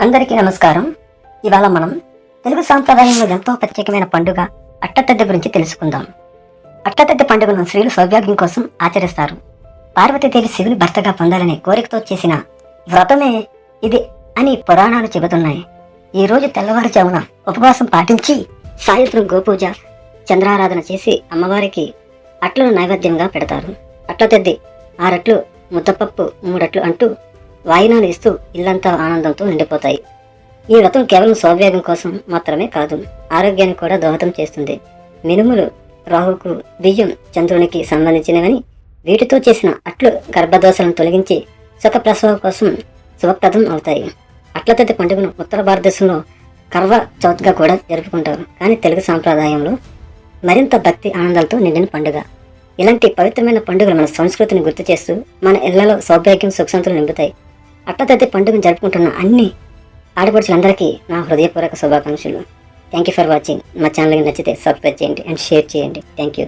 అందరికీ నమస్కారం. ఇవాళ మనం తెలుగు సాంప్రదాయంలో ఎంతో ప్రత్యేకమైన పండుగ అట్టతద్ది గురించి తెలుసుకుందాం. అట్టతద్ది పండుగను స్త్రీలు సౌభాగ్యం కోసం ఆచరిస్తారు. పార్వతీదేవి శివుని భర్తగా పొందాలనే కోరికతో చేసిన వ్రతమే ఇది అని పురాణాలు చెబుతున్నాయి. ఈ రోజు తెల్లవారుజామున ఉపవాసం పాటించి సాయంత్రం గోపూజ చంద్రారాధన చేసి అమ్మవారికి అట్లను నైవేద్యంగా పెడతారు. అట్లతద్ది ఆరట్లు ముద్దపప్పు మూడట్లు అంటూ వాయినాలు ఇస్తూ ఇల్లంతా ఆనందంతో నిండిపోతాయి. ఈ వ్రతం కేవలం సౌభాగ్యం కోసం మాత్రమే కాదు ఆరోగ్యానికి కూడా దోహదం చేస్తుంది. మినుములు రాహుకు బియ్యం చంద్రునికి సంబంధించినవని వీటితో చేసిన అట్లు గర్భదోషలను తొలగించి సుఖప్రసవ కోసం శుభప్రదం అవుతాయి. అట్ల తద్ది పండుగను ఉత్తర భారతదేశంలో కర్వ చౌత్గా కూడా జరుపుకుంటారు. కానీ తెలుగు సాంప్రదాయంలో మరింత భక్తి ఆనందాలతో నిండిన పండుగ. ఇలాంటి పవిత్రమైన పండుగలు మన సంస్కృతిని గుర్తు చేస్తూ మన ఇళ్ళలో సౌభాగ్యం సుఖశాంతులు నింపుతాయి. అట్టతద్ది పండుగను జరుపుకుంటున్న అన్ని ఆడపడుచులందరికీ నా హృదయపూర్వక శుభాకాంక్షలు. థ్యాంక్ యూ ఫర్ వాచింగ్ మా ఛానల్కి నచ్చితే సబ్స్క్రైబ్ చేయండి అండ్ షేర్ చేయండి. Thank you